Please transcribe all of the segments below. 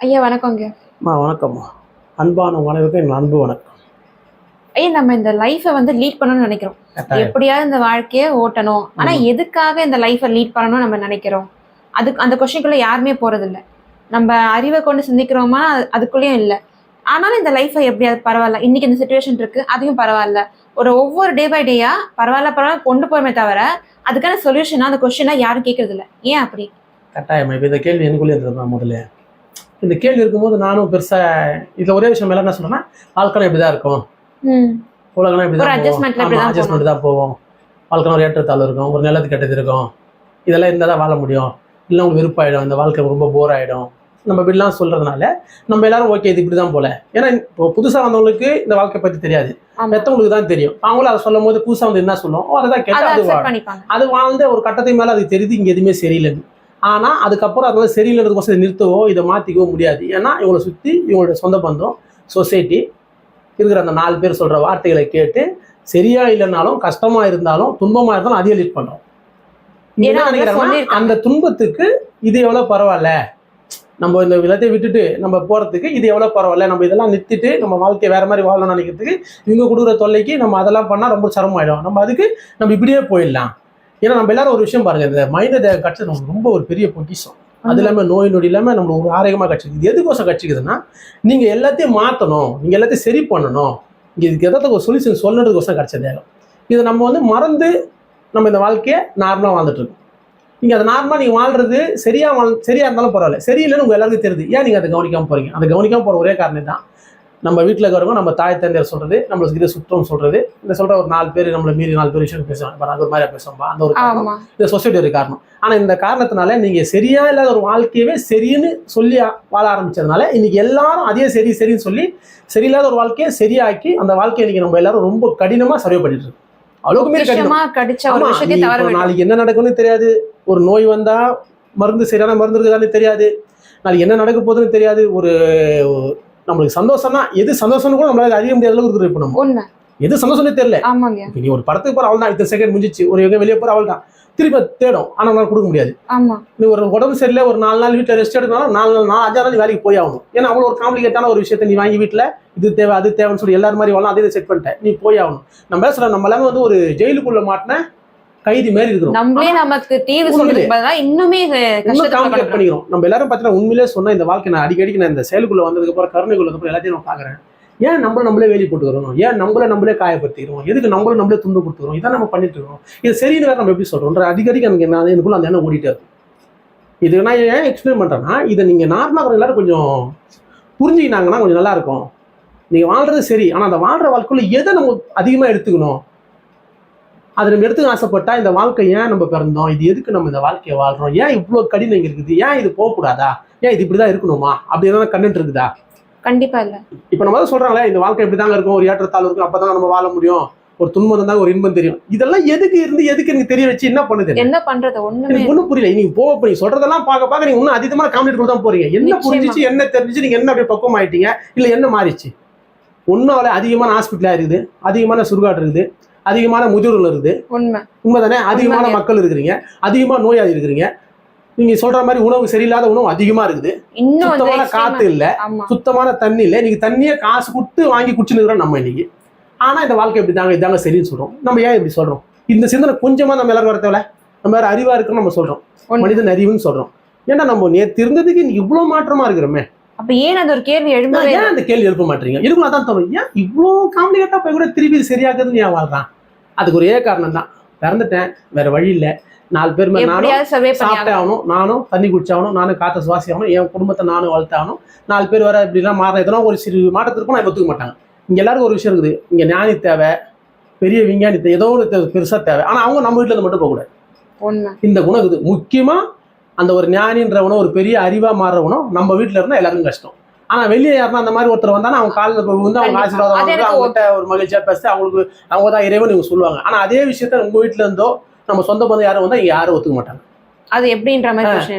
ஐயா வணக்கங்க அம்மா வணக்கம்மா அன்பான உணவுக்கு என் அன்பு வணக்கம். ஐயா நம்ம இந்த லைஃபை வந்து லீட் பண்ணணும்னு நினைக்கிறோம். எப்படியாவது இந்த வாழ்க்கையை ஓட்டணும். ஆனா எதுக்காக இந்த லைஃபை லீட் பண்ணணும்னு நம்ம நினைக்கிறோம்? அதுக்கு அந்த கொஸ்டின்குள்ள யாருமே போறது இல்ல நம்ம அறிவை கொண்டு சிந்திக்கிறோமா? அது- அதுக்குள்ளேயும் இல்ல. ஆனாலும் இந்த லைஃபை எப்படியாவது பரவாயில்ல. இன்னைக்கு இந்த சுச்சுவேஷன் இருக்கு அதையும் பரவாயில்ல. ஒரு ஒவ்வொரு டே பை டேயா பரவாயில்ல பரவாயில்ல கொண்டு போறமே தவிர அதுக்கான சொல்யூஷனா அந்த கொஸ்டினா யாரும் கேட்கறது இல்ல ஏன் அப்படி? கட்டாயமா இப்போ இந்த கேள்வி எனக்குள்ளே இருந்தது முதல்ல. இந்த கேள்வி இருக்கும்போது நானும் பெருசாக இதில் ஒரே விஷயம் மேலே என்ன சொல்றேன்னா வாழ்க்கை இப்படி தான் இருக்கும் உலகம் இப்படி ஒரு தான் adjustment ல இப்படி தான் அட்ஜஸ்ட்மெண்ட் தான் போவோம். வாழ்க்கை ஒரு ஏற்றத்தாழ்வு இருக்கும். ஒரு நிலத்து கெட்டது இருக்கும். இதெல்லாம் இருந்தால் தான் வாழ முடியும். இல்லை உங்களுக்கு வெறுப்பாயிடும். இந்த வாழ்க்கை ரொம்ப போர் ஆயிடும். நம்ம இப்படிலாம் சொல்றதுனால நம்ம எல்லாரும் ஓகே இது இப்படி தான் போல. ஏன்னா இப்போ புதுசாக வந்தவங்களுக்கு இந்த வாழ்க்கை பற்றி தெரியாது. மற்றவங்களுக்கு தான் தெரியும். அவங்களும் அதை சொல்லும் போது புதுசாக வந்து என்ன சொல்லும் "ஓ, அதுதான் அதை கேட்டால் அது அக்செப்ட் வாழும்." பண்ணிப்பாங்க. அது வாழ்ந்த ஒரு கட்டத்துக்கு மேலே அது தெரியுது இங்கே எதுவுமே சரியில்லைன்னு. ஆனால் அதுக்கப்புறம் அதெல்லாம் சரியில்லைன்றதுக்கோசம் நிறுத்தவோ இதை மாற்றிக்கவோ முடியாது. ஏன்னா இவங்களை சுற்றி இவங்களோட சொந்த பந்தம் சொசைட்டி இருக்கிற அந்த நாலு பேர் சொல்கிற வார்த்தைகளை கேட்டு சரியா இல்லைனாலும் கஷ்டமாக இருந்தாலும் துன்பமாக இருந்தாலும் அதையே லீட் பண்ணுறோம். அந்த துன்பத்துக்கு இது எவ்வளோ பரவாயில்ல? நம்ம இந்த விதத்தை விட்டுட்டு நம்ம போகிறதுக்கு இது எவ்வளோ பரவாயில்ல? நம்ம இதெல்லாம் நிறுத்திட்டு நம்ம வாழ்க்கையை வேற மாதிரி வாழணும்னு நினைக்கிறதுக்கு இவங்க கொடுக்குற தொல்லைக்கு நம்ம அதெல்லாம் பண்ணால் ரொம்ப சிரமமாயிடும். நம்ம அதுக்கு நம்ம இப்படியே போயிடலாம். ஏன்னா நம்ம எல்லாரும் ஒரு விஷயம் பாருங்க இந்த மனித கட்சி நமக்கு ரொம்ப ஒரு பெரிய பொக்கிஷம். அது இல்லாமல் நோய் நொடி இல்லாமல் நம்ம ஒரு ஆரோக்கியமாக கட்சிக்குது இது எதுக்கோசம் கட்சிக்குதுன்னா நீங்கள் எல்லாத்தையும் மாற்றணும் நீங்கள் எல்லாத்தையும் சரி பண்ணணும். இங்கே இதுக்கு எதாவது ஒரு சொல்யூஷன் சொல்லணுன்றதுக்கோசம் கிடைச்ச தேகம். இதை நம்ம வந்து மறந்து நம்ம இந்த வாழ்க்கையை நார்மலாக வாழ்ந்துட்டு இருக்கோம். நீங்கள் அதை நார்மலாக நீங்கள் வாழ்றது சரியா வாழ் சரியா இருந்தாலும் பரவாயில்ல. சரியில்லைன்னு உங்கள் எல்லாருக்கும் தெரியுது. ஏன் நீங்கள் அதை கவனிக்காம போறீங்க? அதை கவனிக்காம போகிற ஒரே காரணம் தான் நம்ம வீட்டில் இருக்கிறவங்க நம்ம தாய் தந்தையர் சொல்றது நம்மளை சுற்றி சுற்றம் சொல்றது. இந்த சொல்ற ஒரு நாலு பேர் நம்மளை மீறி நாலு பேர் விஷயம் பேசுவாங்க. அது ஒரு மாதிரி பேசுவாங்க. அந்த ஒரு காரணம். இந்த சொசைட்டி ஒரு காரணம். ஆனா இந்த காரணத்தினால நீங்க சரியா இல்லாத ஒரு வாழ்க்கையவே சரின்னு சொல்லி வாழ ஆரம்பிச்சதுனால இன்னைக்கு எல்லாரும் அதே சரி சரின்னு சொல்லி சரியில்லாத ஒரு வாழ்க்கையை சரியாக்கி அந்த வாழ்க்கையை இன்னைக்கு நம்ம எல்லாரும் ரொம்ப கடினமா சர்வே பண்ணிட்டு இருக்கோம். அவ்வளவுக்கு மீறி கடினம். நாளைக்கு என்ன நடக்கும்னு தெரியாது. ஒரு நோய் வந்தா மருந்து சரியான மருந்து இருக்குதான்னு தெரியாது. நாளைக்கு என்ன நடக்க போகுதுன்னு தெரியாது. ஒரு- நம்மளுக்கு சந்தோஷம்னா எது சந்தோஷம்னு கூட நம்மளால அறிய முடியாத அளவுக்கு இருக்குது இப்போ நம்ம. எது சந்தோஷம்னு தெரியல. நீ ஒரு படத்துக்கு போற அவள் தான் இத்தனை செகண்ட் முடிஞ்சிச்சு ஒரு எங்க வெளியே போற அவள் தான் திருப்பி தேடும் ஆனா நம்மளால கொடுக்க முடியாது. ஆமா. நீ ஒரு உடம்பு சரியில்லை ஒரு நாலு நாள் வீட்டில் ரெஸ்ட் எடுக்கணும் நாலு நாள் நான் அஞ்சாறு நாள் வேலைக்கு போய் ஆகணும். ஏன்னா அவ்வளோ ஒரு காம்ப்ளிகேட்டான ஒரு விஷயத்தை நீ வாங்கி வீட்டில் இது தேவை அது தேவைன்னு சொல்லி எல்லாரும் மாதிரி வரலாம் அதே செட் பண்ணிட்டேன் நீ போய் ஆகணும். நம்ம பேசுற நம்ம எல்லாமே வந்து ஒரு ஜெயிலுக்குள்ள மாட்டின கைதி மாதிரி இருக்கிறோம். நம்மளே நமக்கு தீர்வு. சொல்றதுக்கு இன்னுமே காம்ப்ளிகேட். பண்ணிக்கிறோம் நம்ம எல்லாரும் பார்த்தீங்கன்னா உண்மையிலே சொன்னா இந்த வாழ்க்கை நான் அடிக்கடிக்கு நான் இந்த செயலுக்குள்ள வந்ததுக்கு அப்புறம் கருணைக்குள்ள அப்புறம் எல்லாத்தையும் நான் பாக்குறேன். ஏன் நம்மள நம்மளே வேலி போட்டுக்கிறோம்? ஏன் நம்மள நம்மளே காயப்படுத்திக்கிறோம்? எதுக்கு நம்மள நம்மளே துண்டு கொடுத்துக்கிறோம் இதான் நம்ம பண்ணிட்டு இருக்கோம். இது சரின்னு நம்ம எப்படி சொல்றோம்? அடிக்கடிக்கு எனக்கு என்ன எனக்குள்ள அந்த எண்ணம் ஓடிட்டே இருக்கும். இது நான் ஏன் எக்ஸ்பிளைன் பண்றேன்னா இதை நீங்க நார்மலாக எல்லாரும் கொஞ்சம் புரிஞ்சுக்கினாங்கன்னா கொஞ்சம் நல்லா இருக்கும். நீங்க வாழ்றது சரி. ஆனா அந்த வாழ்ற வாழ்க்கைக்குள்ள எதை நம்ம அதிகமா எடுத்துக்கணும்? அது நம்ம எடுத்துக்க ஆசைப்பட்டா இந்த வாழ்க்கை ஏன் நம்ம பிறந்தோம்? இது எதுக்கு நம்ம இந்த வாழ்க்கையை வாழ்றோம்? ஏன் இவ்வளோ கடினம் இங்க இருக்குது? ஏன் இது போகக்கூடாதா? ஏன் இது இப்படிதான் இருக்கணுமா? அப்படி எதாவது கண்டென்ட் இருக்குதா? கண்டிப்பா இல்ல. இப்போ நம்ம தான் சொல்றாங்களே இந்த வாழ்க்கை இப்படி தாங்க இருக்கும் ஒரு ஏற்றத்தாழ் இருக்கும் அப்பதான் நம்ம வாழ முடியும். ஒரு துன்பம் இருந்தா ஒரு இன்பம் தெரியும். இதெல்லாம் எதுக்கு இருந்து எதுக்கு எனக்கு தெரிய வச்சு என்ன பண்ணுது? என்ன பண்றது? ஒண்ணுமே எனக்கு ஒண்ணும் புரியல. நீங்க போக போய் சொல்றதெல்லாம் பார்க்க பார்க்க நீங்க இன்னும் அதிகமான காமெடி தான் போறீங்க. என்ன. புரிஞ்சிச்சு என்ன தெரிஞ்சிச்சு நீங்க என்ன அப்படியே பக்குவம் ஆயிட்டீங்க இல்ல என்ன மாறிச்சு? ஒன்னும் அதிகமான ஹாஸ்பிட்டலா இருக்குது. அதிகமான சுடுகாடு இருக்குது. அதிகமான முதியோர்கள் இருக்குது உண்மை. உண்மைதானே? அதிகமான. மக்கள் இருக்கிறீங்க. அதிகமா நோயாளி இருக்கிறீங்க நீங்க சொல்ற மாதிரி உணவு சரியில்லாத உணவு அதிகமா இருக்குது. சுத்தமான காத்து இல்ல. சுத்தமான தண்ணி இல்ல. நீங்க தண்ணியை காசு கொடுத்து வாங்கி குடிச்சுன்னு நம்ம இன்னைக்கு. ஆனா இந்த வாழ்க்கை இப்படி தாங்க இதாங்க சரின்னு சொல்றோம். நம்ம ஏன் இப்படி சொல்றோம்? இந்த சிந்தனை கொஞ்சமா நம்ம எல்லாரும் வர தேவை நம்ம வேற அறிவா இருக்குன்னு நம்ம சொல்றோம். மனிதன் அறிவுன்னு சொல்றோம். ஏன்னா நம்ம நேத்து இருந்ததுக்கு இன்னைக்கு இவ்வளவு மாற்றமா இருக்கிறோமே. அப்ப ஏன் அந்த ஒரு கேள்வி நான் எழும்பவே ஏன் அந்த கேள்வி எழுப்ப மாட்டீங்க? இருக்கும் அதான் தோணும். ஏன் இவ்வளோ காம்ப்ளிகேட்டா போய் கூட திருப்பி இது சரியாக்குதுன்னு ஏன் வாழ்றான்? அதுக்கு ஒரே காரணம் தான் பிறந்துட்டேன் வேற வழி இல்ல. நாலு பேர் நானும் சாப்பிட்டே ஆகணும் நானும் தண்ணி குடிச்சாகணும் நானும் காற்றை சுவாசி ஆகணும் என் குடும்பத்தை நானும் வளர்த்தாகணும். நாலு பேர் வர இப்படிலாம் மாற எதனா ஒரு சிறு மாற்றத்திற்கும் நான் ஒத்துக்க மாட்டாங்க. இங்க எல்லாருக்கும் ஒரு விஷயம் இருக்குது. இங்க ஞானி தேவை பெரிய விஞ்ஞானி தேவை ஏதோ ஒரு தேவை, பெருசா தேவை. ஆனா அவங்க நம்ம வீட்டுல இருந்து மட்டும் போகக்கூடாது. இந்த குணம் இருக்குது. முக்கியமா அந்த ஒரு ஞானின்றவனும் ஒரு பெரிய அறிவா மாறுறவனும் நம்ம வீட்டுல இருந்தா எல்லாருக்கும் கஷ்டம். ஆனா வெளியே யாருன்னா அந்த மாதிரி ஒருத்தர் வந்தானா அவங்க காலில் போய் வந்து அவங்க. ஆசீர்வாதம் எனக்கு அவங்ககிட்ட ஒரு மகிழ்ச்சியா பேசி அவங்களுக்கு அவங்க தான் இறைவன் இவங்க சொல்லுவாங்க. ஆனா அதே விஷயத்த உங்க வீட்டுல இருந்தோ நம்ம சொந்த பந்தம் யாரும் வந்தா இங்க யாரும் ஒத்துக்க மாட்டாங்க. அது எப்படின்ற மாதிரி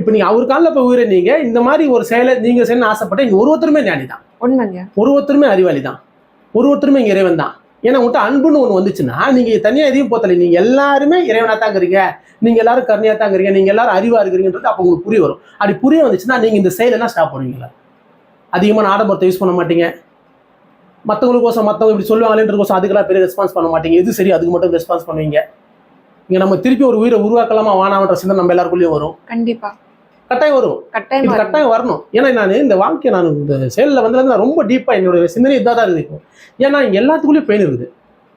இப்போ நீங்க அவர் காலில் போய் உயிரை நீங்க இந்த மாதிரி ஒரு செயலை நீங்க செய்யணும்னு ஆசைப்பட்ட இங்க ஒரு ஒருத்தருமே ஞானி தான் ஒரு ஒருத்தருமே அறிவாளி தான் ஒரு ஒருத்தருமே இங்க இறைவன் தான் ஏன்னா உங்கள்கிட்ட அன்புன்னு ஒன்று வந்துச்சுன்னா நீங்கள் தனியாக எதையும் போத்தலை. நீங்கள் எல்லாருமே இறைவனாக தான் இருக்கிறீங்க. நீங்கள் எல்லாரும் கருணையாக தான் இருக்கிறீங்க. நீங்கள் எல்லாரும் அறிவாக இருக்கிறீங்கன்றது அப்போ உங்களுக்கு புரிய வரும். அப்படி புரிய வந்துச்சுன்னா நீங்கள் இந்த செயலெல்லாம் ஸ்டாப் பண்ணுவீங்களா? அதிகமான ஆடம்பரத்தை யூஸ் பண்ண மாட்டீங்க. மற்றவங்களுக்கோசம் மற்றவங்க இப்படி சொல்லுவாங்களேன்றதுக்கோசம் அதுக்கெல்லாம் பெரிய ரெஸ்பான்ஸ் பண்ண மாட்டீங்க. எது சரி அதுக்கு மட்டும் ரெஸ்பான்ஸ் பண்ணுவீங்க. இங்கே நம்ம திருப்பி ஒரு உயிரை உருவாக்கலாமா வானாமன்ற சிந்தனை நம்ம எல்லாருக்குள்ளேயும் வரும். கண்டிப்பாக கட்டாயம் வரும். கட்டாயமா. கட்டாயம் வரணும். ஏன்னா நான் இந்த வாழ்க்கை நான் இந்த செயலில் வந்ததுல நான் ரொம்ப டீப்பாக என்னோட சிந்தனை இதாக தான் இருக்குது ஏன்னா எல்லாத்துக்குள்ளேயும் பெயின் இருக்குது.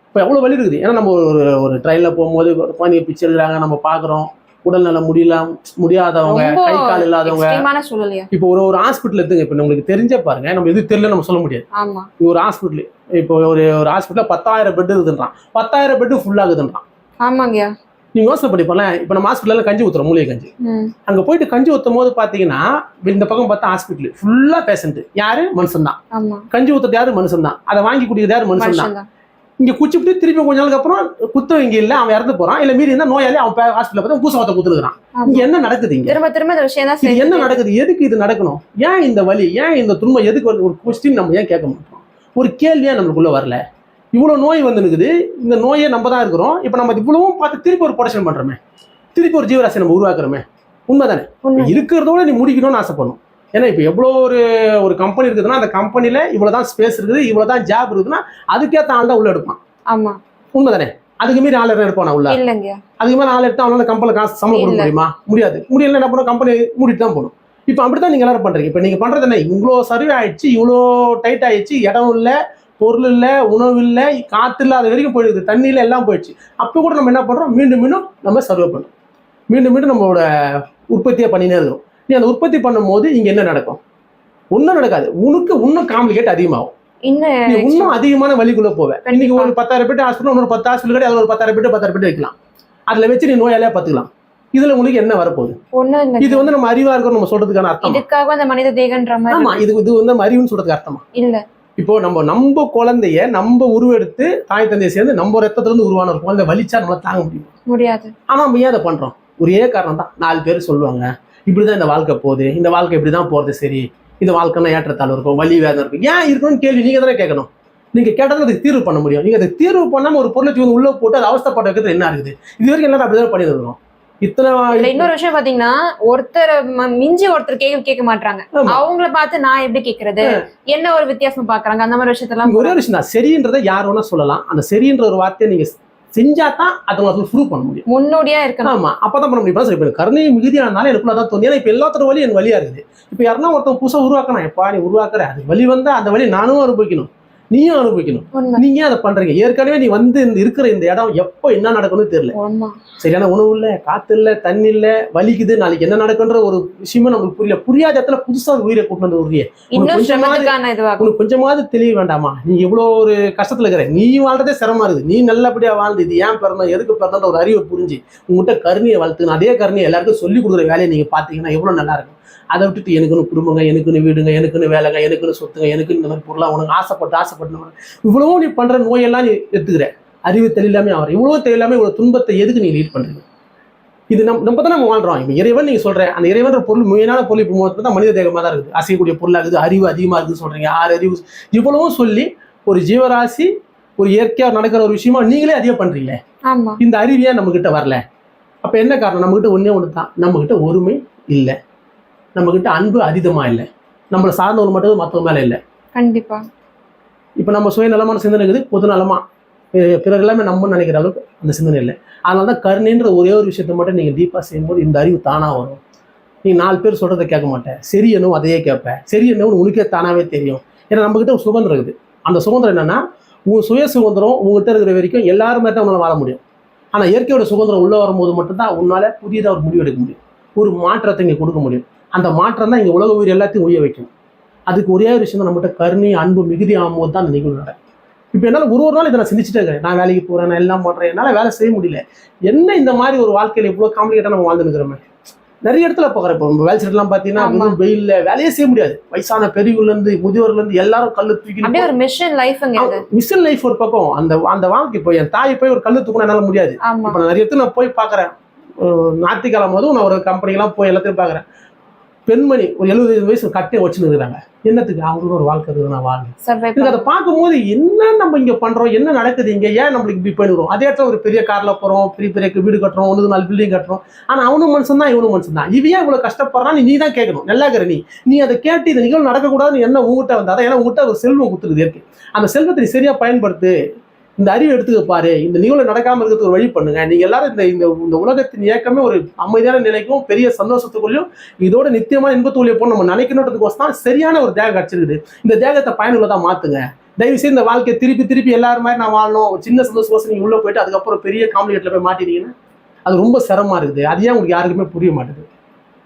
இப்போ எவ்வளோ வலி இருக்குது? ஏன்னா நம்ம ஒரு ஒரு ட்ரெயினில் போகும்போது குழந்தைய பிச்சை எடுக்கிறாங்க நம்ம பார்க்குறோம் உடல்நலம் முடியல முடியாதவங்க கை கால் இல்லாதவங்க. இப்போ ஒரு ஒரு ஹாஸ்பிட்டல் எடுத்துங்க. இப்போ உங்களுக்கு தெரிஞ்ச பாருங்க. நம்ம எது தெரியல நம்ம சொல்ல முடியாது. ஒரு ஹாஸ்பிட்டல் இப்போ ஒரு ஒரு ஹாஸ்பிட்டலில் பத்தாயிரம் பெட் இருக்குதுன்றான். பத்தாயிரம் பெட்டு ஃபுல்லாகுதுன்றான் ஆமாங்கய்யா. நீங்க யோசனை பண்ணி போகலாம் இப்போ நம்ம ஹாஸ்பிட்டலில் கஞ்சி ஊற்றுறோம் மூலிகை கஞ்சி. அங்கே போயிட்டு கஞ்சி ஊற்றும் போது பார்த்தீங்கன்னா இந்த பக்கம் பார்த்தா ஹாஸ்பிட்டல் ஃபுல்லாக பேஷண்ட் யாரு? மனுஷன் தான். கஞ்சி ஊற்றுறது யாரு? மனுஷன் தான். அதை வாங்கி குடிக்கிறது யாரு? மனுஷன் தான். இங்கே குச்சிவிட்டு திருப்பி கொஞ்ச நாளுக்கு அப்புறம் குத்தம் இங்கே இல்லை அவன் இறந்து போறான். இல்லை மீறி இருந்தால் நோயாளி அவன் ஹாஸ்பிட்டலில் பார்த்தா பூசவத்தை குத்துருக்கான். இங்கே என்ன நடக்குது இங்கே? திரும்ப திரும்ப இந்த விஷயம் தான் இது என்ன நடக்குது? எதுக்கு இது நடக்கணும்? ஏன் இந்த வலி? ஏன் இந்த துன்பம்? எதுக்கு? ஒரு கொஸ்டின் நம்ம ஏன் கேட்க மாட்டோம்? ஒரு கேள்வியா நம்மளுக்குள்ள வரல. இவ்வளோ நோய் வந்து இருக்குது இந்த நோயை நம்ம தான் இருக்கிறோம். இப்போ நம்ம இவ்வளவும் பார்த்து திருப்பி ஒரு ப்ரொடக்ஷன் பண்றோமே. திருப்பி ஒரு ஜீவராசி நம்ம உருவாக்குறோமே. உண்மைதானே? உண்மை. இருக்கிறதோட நீ முடிக்கணும்னு ஆசைப்படணும். ஏன்னா இப்போ எவ்வளோ ஒரு ஒரு கம்பெனி இருக்குதுன்னா அந்த கம்பெனியில் இவ்வளோ தான் ஸ்பேஸ் இருக்குது இவ்வளோ தான் ஜாப் இருக்குதுன்னா அதுக்கேற்ற ஆள் தான் உள்ள எடுப்பான். ஆமா. உண்மைதானே? அதுக்கு மீறி ஆள் எடுப்பானா உள்ள? அதுக்கு மேலே ஆள் எடுத்து அவனால கம்பெனியில் காசு சம்பளம் கொடுக்க. முடியுமா? முடியாது. முடியல என்ன பண்ணும்? கம்பெனி மூடிட்டு தான் போகணும். இப்போ அப்படித்தான் நீங்க எல்லாரும் பண்றீங்க. இப்போ நீங்க பண்றது என்ன? இவ்வளோ சர்வே ஆயிடுச்சு இவ்வளோ டைட் ஆயிடுச்சு இடம் இல்லை. பொருள் இல்லை உணவு இல்லை காத்து இல்லாத வரைக்கும் போயிடுது தண்ணியில எல்லாம் போயிடுச்சு. அப்போ கூட நம்ம என்ன பண்றோம்? மீண்டும் மீண்டும் நம்ம சர்வே பண்றோம். மீண்டும் மீண்டும் நம்மளோட உற்பத்தியை பண்ணினே இருக்கிறோம் நீ அந்த உற்பத்தி பண்ணும்போது இங்க என்ன நடக்கும்? ஒன்றும் நடக்காது. உனக்கு இன்னும் காம்ப்ளிகேட் அதிகமாகும். இன்னும் அதிகமான வழிக்குள்ள போவேன் இன்னைக்கு ஒரு பத்தாயிரம் பேர் ஹாஸ்பிட்டல் இன்னொரு பத்து ஹாஸ்பிட்டல் கிடையாது அதுல ஒரு பத்தாயிரம் பேர் பத்தாயிரம் பேர் வைக்கலாம் அதுல வச்சு நீ நோயாளியா பார்த்துக்கலாம். இதுல உங்களுக்கு என்ன வரப்போகுது? இது வந்து நம்ம அறிவா இருக்கணும் நம்ம சொல்றதுக்கான அர்த்தம்? இதுக்காக அந்த மனித தேகன்ற மாதிரி ஆமா இது இது வந்து நம்ம அறிவுன்னு சொல்றதுக்கு அர்த்தமா? இல்ல. இப்போ நம்ம நம்ம குழந்தைய நம்ம உருவெடுத்து தாய் தந்தையை சேர்ந்து நம்ம ரத்தத்துல இருந்து உருவான ஒரு குழந்தை வலிச்சா நம்மளால தாங்க முடியும். முடியாது. ஆனா நம்ம ஏன் அதை பண்றோம்? ஒரே காரணம் தான். நாலு பேர் சொல்லுவாங்க இப்படிதான் இந்த வாழ்க்கை போகுது. இந்த வாழ்க்கை இப்படிதான் போறது சரி. இந்த வாழ்க்கைனா ஏற்றத்தாழ்வு இருக்கும் வலி வேதனை இருக்கும். ஏன் இருக்கணும்னு கேள்வி நீங்க தானே கேட்கணும். நீங்க கேட்டாலும் அதுக்கு தீர்வு பண்ண முடியும். நீங்க அதை தீர்வு பண்ணாம ஒரு பொருளை உள்ள போட்டு அதை அவஸ்தைப்பட்ட வைக்கிறது என்ன இருக்குது இது வரைக்கும் எல்லாரும் அப்படிதான் பண்ணிட்டு இருக்கோம் இத்தனை இன்னொரு விஷயம் பாத்தீங்கன்னா ஒருத்தர் மிஞ்சி ஒருத்தர் கேட்க கேட்க மாட்டாங்க. அவங்கள பார்த்து நான் எப்படி கேக்குறது? என்ன ஒரு வித்தியாசம் பாக்குறாங்க? அந்த மாதிரி விஷயத்தெல்லாம் ஒரே விஷயம் தான். சரின்றதை யார் வேணா சொல்லலாம். அந்த சரின்ற ஒரு வார்த்தையை நீங்க செஞ்சா தான் அதை உங்களுக்கு ப்ரூவ் பண்ண முடியும். முன்னோடியா இருக்கணும். ஆமா. அப்பதான் பண்ண முடியும். சரி இப்ப கருணை மிகுதியானாலும் எனக்குள்ள தான் தோணுது ஏன்னா இப்ப எல்லாத்தோட வழி எனக்கு வழியா இருக்குது. இப்ப யாருன்னா ஒருத்தன் புதுசா உருவாக்கணும் எப்பா நீ உருவாக்குற. அது வழி வந்தா அந்த வழி நானும் அனுபவிக்கணும். நீயும் அனுபவிக்கணும். நீங்க அதை பண்றீங்க? ஏற்கனவே நீ வந்து இருக்கிற இந்த இடம் எப்போ என்ன நடக்கணும்னு தெரியல. சரியான உணவு இல்ல காத்து இல்ல தண்ணி இல்ல வலிக்குது நாளைக்கு என்ன நடக்குன்ற ஒரு விஷயமே நமக்கு புரியல. புரியாத இடத்துல புதுசா உயிரை கூட்டு வந்து உரிய உனக்கு கொஞ்சமாவது தெளிவு வேண்டாமா? நீ இவ்வளோ ஒரு கஷ்டத்துல இருக்கிற நீ வாழ்றதே சிரமமா இருக்குது. நீ நல்லபடியா வாழ்ந்து இது ஏன் பிறந்தோம் எதுக்கு பிறந்தோன்ற ஒரு அறிவை புரிஞ்சு உங்ககிட்ட கருணையை வளர்த்துக்கணும். அதே கருணையை எல்லாருக்கும் சொல்லி கொடுக்குற வேலையை நீங்க பாத்தீங்கன்னா எவ்வளவு நல்லா இருக்கும். அதை விட்டுட்டு எனக்குன்னு குடும்பங்க எனக்குன்னு வீடுங்க எனக்குன்னு வேலைங்க எனக்குன்னு சொத்துங்க எனக்குன்னு இந்த மாதிரி பொருளாக உனக்கு ஆசைப்பட்டு ஆசைப்பட்டு இவ்வளவு நீ பண்ற நோயெல்லாம் நீ எடுத்துக்கிற. அறிவு தெளிலாமே அவர் இவ்வளவு தெளிலாமே இவ்வளவு துன்பத்தை எதுக்கு நீ லீட் பண்றீங்க இது நம்ம நம்ம தான் நம்ம வாழ்றோம். இப்போ இறைவன் நீங்க சொல்ற அந்த இறைவன்ற பொருள் முயனான பொருள் இப்போ பார்த்தா மனித தேகமாக தான் இருக்குது. அசையக்கூடிய பொருளாக இருக்குது அறிவு அதிகமா இருக்குன்னு சொல்றீங்க. ஆறு அறிவு. இவ்வளவும் சொல்லி ஒரு ஜீவராசி ஒரு இயற்கையா நடக்கிற ஒரு விஷயமா நீங்களே அதிகம் பண்றீங்களே? ஆமா. இந்த அறிவியா நம்ம கிட்ட வரல? அப்ப என்ன காரணம்? நம்ம கிட்ட ஒண்ணே ஒன்று தான் நம்ம கிட்ட ஒருமை இல்லை. நம்ம கிட்ட அன்பு அதீதமா இல்லை. நம்மளை சார்ந்தவங்க மட்டும் மற்றவங்க மேல இல்லை. கண்டிப்பா. இப்போ நம்ம சுயநலமான சிந்தனை இருக்குது பொதுநலமா. அஹ் பிறர் எல்லாமே நம்ம நினைக்கிற அளவுக்கு அந்த சிந்தனை இல்லை. அதனால தான் கருணைன்ற ஒரே ஒரு விஷயத்தை மட்டும் நீங்கள் டீப்பாக செய்யும்போது இந்த அறிவு தானாக வரும். நீ நாலு பேர் சொல்கிறத கேட்க மாட்டேன். சரி என்னவோ அதையே கேட்பேன். சரி என்னவோ உனக்கே தானாகவே தெரியும். ஏன்னா நம்மக்கிட்ட ஒரு சுதந்திரம் இருக்குது. அந்த சுதந்திரம் என்னன்னா உன் சுய சுதந்திரம் உங்ககிட்ட இருக்கிற வரைக்கும் எல்லாருமே தான் உன்னால் வாழ முடியும். ஆனால் இயற்கையோட சுதந்திரம் உள்ளே வரும்போது மட்டும்தான் உன்னால் புதியதாக ஒரு முடிவு எடுக்க முடியும். ஒரு மாற்றத்தை இங்கே கொடுக்க முடியும். அந்த மாற்றம் தான் இங்கே உலக உயிர் எல்லாத்தையும் உய வைக்கும். அதுக்கு ஒரே ஒரு விஷயம் நம்மகிட்ட கருணை அன்பு மிகுதி ஆகும்போது தான் அந்த நிகழ்வு நடக்கும். இப்போ என்னால் ஒரு ஒரு நாள் இதை நான் சிந்திச்சுட்டே இருக்கேன். நான் வேலைக்கு போகிறேன் நான் எல்லாம் பண்ணுறேன் என்னால் வேலை செய்ய முடியல. என்ன இந்த மாதிரி ஒரு வாழ்க்கையில் இவ்வளோ காம்ப்ளிகேட்டாக நம்ம வாழ்ந்துருக்கிறோமே நிறைய இடத்துல பார்க்குறேன். இப்போ நம்ம வேலை சைட்லாம் பார்த்தீங்கன்னா வெயில்ல வேலையே செய்ய முடியாது. வயசான பெரியவர்லேருந்து முதியோர்லேருந்து எல்லாரும் அப்படியே தூக்கி ஒரு மிஷன் அது மிஷன் லைஃப் ஒரு பக்கம். அந்த அந்த வாழ்க்கை இப்போ என் தாய் போய் ஒரு கல்லு தூக்கினா என்னால் முடியாது. இப்போ நான் நிறைய இடத்துல நான் போய் பார்க்குறேன். ஞாயிற்றுக்கிழமை போதும் நான் ஒரு கம்பெனிக்கெல்லாம் போய் எல்லாத்தையும் பார்க்குறேன். பெண்மணி ஒரு எழுபது வயசு கட்டையை வச்சுன்னு இருக்கிறாங்க. என்னத்துக்கு? அவங்களுக்கு ஒரு வாழ்க்கை இருக்குது நான் எனக்கு அதை பார்க்கும்போது என்ன நம்ம இங்க பண்றோம்? என்ன நடக்குது இங்க? ஏன் நம்மளுக்கு இப்படி போயிடுறோம்? அதே இடத்துல ஒரு பெரிய கார்ல போறோம் பெரிய பெரிய வீடு கட்டுறோம் ஒன்று நாலு பில்டிங் கட்டுறோம். ஆனா அவனும் மனுஷன் தான் இவனும் மனுஷன் தான். இவன் ஏன் இவ்வளவு கஷ்டப்படுறான்? நீ தான் கேட்கணும். நல்லா இருக்கிற நீ. நீ அதை கேட்டு இந்த நிகழ்வு நடக்கக்கூடாதுன்னு என்ன உங்ககிட்ட வந்தா ஏன்னா உங்ககிட்ட ஒரு செல்வம் கொடுத்துருது இருக்கு அந்த செல்வத்தை நீ சரியா பயன்படுத்து. இந்த அறிவு எடுத்துக்க பாரு. இந்த நிகழ்வு நடக்காம இருக்கிறதுக்கு ஒரு வழி பண்ணுங்க. நீங்க எல்லாரும் இந்த இந்த இந்த உலகத்தின் இயக்கமே ஒரு அமைதியான நிலைக்கும் பெரிய சந்தோஷத்துக்குள்ளயும் இதோட நித்தியமான இன்பத்தூழியை போய் நம்ம நினைக்கணுன்றதுக்கோசம் தான் சரியான ஒரு தேகம் கிடைச்சிருக்குது. இந்த தேகத்தை பயனுள்ளதாக மாத்துங்க. தயவுசெய்து இந்த வாழ்க்கையை திருப்பி திருப்பி எல்லாரும் மாதிரி நான் வாழணும். ஒரு சின்ன சந்தோஷம் நீங்க உள்ள போயிட்டு அதுக்கப்புறம் பெரிய காம்ப்ளிகேட்ல போய் மாட்டிட்டீங்கன்னா அது ரொம்ப சிரமமா இருக்குது. அது ஏன் உங்களுக்கு யாருக்குமே புரிய மாட்டேங்குது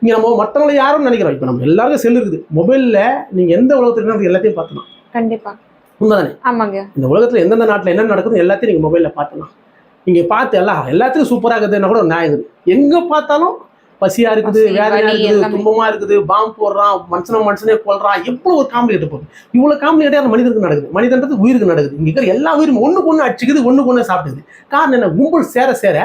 இங்க நம்ம மற்றவங்களை யாரும் நினைக்கிறோம். இப்போ நம்ம எல்லாருக்கும் செல் இருக்குது. மொபைல்ல நீங்க எந்த உலகத்துல எல்லாத்தையும் பார்த்துக்கலாம். கண்டிப்பா. உண்மைதானே? ஆமாங்க. இந்த உலகத்துல எந்தெந்த நாட்டுல என்ன நடக்குது எல்லாத்தையும் நீங்க மொபைல்ல பார்த்துக்கலாம் நீங்க பார்த்து எல்லாம் எல்லாத்துக்கும் சூப்பரா இருக்குதுன்னா கூட நியாயம் இருக்குது. எங்க பார்த்தாலும் பசியா இருக்குது வேதனையா இருக்குது. துன்பமா இருக்குது பாம்பு போடுறான் மனுஷனை மனுஷனே கொல்றான் எவ்வளவு ஒரு காம்ப்ளிகேட் போகுது இவ்வளவு காம்ப்ளிகேட்டே அந்த மனிதனுக்கு நடக்குது. மனிதன்றது உயிருக்கு நடக்குது. இங்க இருக்கிற எல்லா உயிரும் ஒண்ணுக்கு ஒண்ணு அடிச்சுக்குது ஒண்ணுக்கு ஒண்ணு சாப்பிடுது காரணம் என்ன? கும்பல் சேர சேர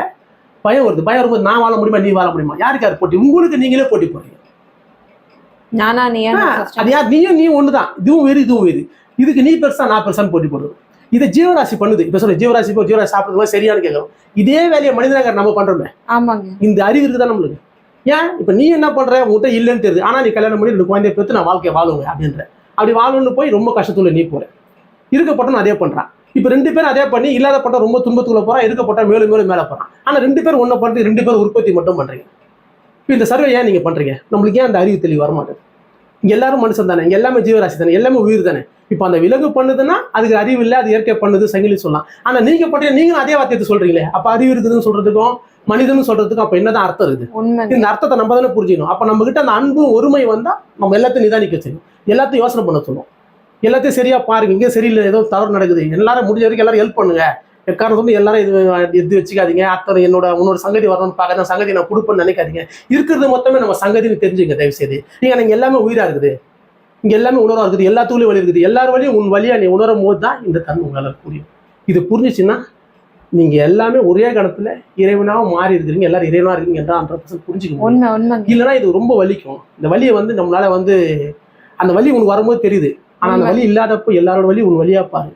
பயம் வருது. பயம் வரும்போது நான் வாழ முடியுமா நீ வாழ முடியுமா? யாருக்கு யார் போட்டி? உங்களுக்கு நீங்களே போட்டி போடுறீங்க. அது யார்? நீயும் நீ ஒண்ணுதான். இதுவும் வேறு இதுவும் வேறு. இதுக்கு நீ பெருசா நான் பெருசான்னு போட்டி போடுறது இதை ஜீவராசி பண்ணுது. இப்ப சொல்ல ஜீவராசி இப்போ ஜீவராசி சாப்பிடுறது சரியானு கேட்கறோம். இதே வேலையை மனிதனாக நம்ம பண்றோமே. ஆமாங்க. இந்த அறிவு இருக்குதான் நம்மளுக்கு? ஏன்? இப்ப நீ என்ன பண்ற? உன்கிட்ட இல்லைன்னு தெரியுது. ஆனா நீ கல்யாணம் பண்ணி ரெண்டு குழந்தைய பெற்று நான் வாழ்க்கையை வாழுவேன் அப்படின்ற. அப்படி வாழணும்னு போய் ரொம்ப கஷ்டத்துல நீ போற. இருக்கப்பட்டவன் அதே பண்றான். இப்ப ரெண்டு பேரும் அதே பண்ணி இல்லாதப்பட்ட ரொம்ப துன்பத்துக்குள்ள போறான் இருக்கப்பட்ட மேலும் மேலும் மேல போறான் ஆனா ரெண்டு பேரும் ஒண்ணு பண்றது ரெண்டு பேரும் உற்பத்தி மட்டும் பண்றீங்க. இப்ப இந்த சர்வே ஏன் நீங்க பண்றீங்க? நம்மளுக்கு ஏன் அந்த அறிவு தெளிவு வர மாட்டேங்குது எல்லாரும் மனுஷன் தானே எல்லாமே ஜீவராசி தானே எல்லாமே உயிர் தானே. இப்ப அந்த விலங்கு பண்ணுதுன்னா அதுக்கு அறிவு இல்லை அது இயற்கை பண்ணுது சங்கிலி சொல்லலாம். ஆனா நீங்க பண்றீங்க நீங்களும் அதே வார்த்தையை சொல்றீங்களே அப்ப அறிவு இருக்குதுன்னு சொல்றதுக்கும் மனிதனும் சொல்றதுக்கும் அப்ப என்னதான் அர்த்தம் இருக்குது? இந்த அர்த்தத்தை நம்ம தானே புரிஞ்சுக்கணும். அப்ப நம்ம கிட்ட அந்த அன்பும் ஒருமை வந்தா நம்ம எல்லாத்தையும் நிதானிக்க செய்யும் எல்லாத்தையும் யோசனை பண்ண சொல்லும் எல்லாத்தையும் சரியா பாருங்க இங்கே சரியில்லை ஏதோ தவறு நடக்குது. எல்லாரும் முடிஞ்ச வரைக்கும் எல்லாரும் ஹெல்ப் பண்ணுங்க. எக்காரணம் சொல்லி எல்லாரும் இது இது வச்சுக்காதீங்க. அத்தனை என்னோட உன்னோட சங்கதி வரணும்னு பார்க்க அந்த சங்கதி நான் கொடுப்பேன்னு நினைக்காதீங்க. இருக்கிறது மொத்தமே நம்ம சங்கதின்னு தெரிஞ்சுங்க தயவு செய்து நீங்க நீங்க எல்லாமே உயிரா இருக்குது. இங்க எல்லாமே உணர்வா இருக்குது. எல்லாத்துக்குள்ளயும் வழி இருக்குது. எல்லார் வழியும் உன் வழியா நீ உணரும் போது தான் இந்த தன்மை உங்களால புரியும். இது புரிஞ்சுச்சுன்னா நீங்க எல்லாமே ஒரே கணத்துல இறைவனாவும் மாறி இருக்கிறீங்க. எல்லாரும் இறைவனா இருக்கீங்க என்றா ஹண்ட்ரட் பர்சன்ட் புரிஞ்சுக்க முடியும். உண்மை உண்மைங்க. இல்லைன்னா இது ரொம்ப வலிக்கும். இந்த வலியை வந்து நம்மளால வந்து அந்த வலி உனக்கு வரும்போது தெரியுது. ஆனா அந்த. வலி இல்லாதப்போ எல்லாரோட வலி உன் வழியா பாரு.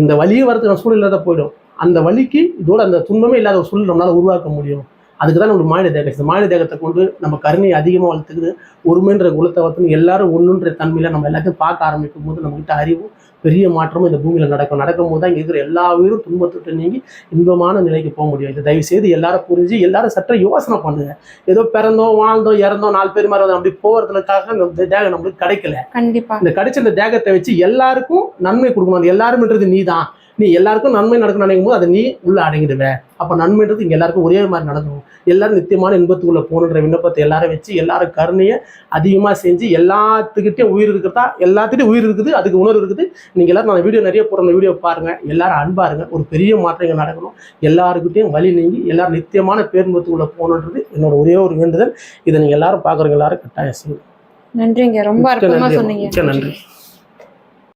இந்த வழியே வரதுக்கு சூழல் இல்லாத போயிடும். அந்த வலிக்கு இதோட அந்த துன்பமே இல்லாத ஒரு சூழல் நம்மளால் உருவாக்க முடியும். அதுக்கு தான் நம்மளுக்கு மாநில தேகம் இந்த மாநில தேகத்தை கொண்டு நம்ம கருணையை அதிகமாக வளர்த்துக்குது. ஒருமைன்ற குலத்தை வளர்த்துன்னு எல்லாரும் ஒன்றுன்ற தன்மையில் நம்ம எல்லாத்தையும் பார்க்க ஆரம்பிக்கும் போது நம்மகிட்ட அறிவும் பெரிய மாற்றமும் இந்த பூமியில நடக்கும். நடக்கும் போது தான் இங்க இருக்கிற எல்லா உயிரும் துன்பத்துட்டு நீங்கி இன்பமான நிலைக்கு போக முடியும். இதை தயவு செய்து எல்லாரும் புரிஞ்சு எல்லாரும் சற்று யோசனை பண்ணுங்க. ஏதோ பிறந்தோம் வாழ்ந்தோம் இறந்தோம் நாலு பேர் மாதிரி அப்படி போகிறதுக்காக இந்த தேகம் நம்மளுக்கு கிடைக்கல. கண்டிப்பா. இந்த கிடைச்ச இந்த தேகத்தை வச்சு எல்லாருக்கும் நன்மை கொடுக்கணும். அது எல்லாரும்ன்றது நீ தான் நீ எல்லாருக்கும் நன்மை நடக்கணும்னு நினைக்கும் போது அதை நீ உள்ள அடங்கிடுவ. அப்ப நன்மைன்றது இங்க எல்லாருக்கும் ஒரே மாதிரி நடக்கும் எல்லாரும் நித்தியமான இன்பத்துக்குள்ள போகணுன்ற விண்ணப்பத்தை எல்லாரும் வச்சு எல்லாரும் கருணையை அதிகமா செஞ்சு எல்லாத்துக்கிட்டையும் உயிர் இருக்கிறதா எல்லாத்துக்கிட்டையும் உயிர் இருக்குது அதுக்கு உணர்வு இருக்குது. நீங்க எல்லாரும் நான் வீடியோ நிறைய அந்த வீடியோ பாருங்க. எல்லாரும் அன்பா இருங்க. ஒரு பெரிய மாற்றம் இங்க நடக்கணும். எல்லாருக்கிட்டையும் வழி நீங்கி எல்லாரும் நித்தியமான பேரும்பத்துக்குள்ள போகணுன்றது என்னோட ஒரே ஒரு வேண்டுதல். இதை நீங்க எல்லாரும் பாக்குறவங்க எல்லாரும் கட்டாயம் செய்யும் நன்றிங்க. ரொம்ப மிக்க அற்புதமா நன்றி அம்மா. சொன்னீங்க. மிக்க நன்றி.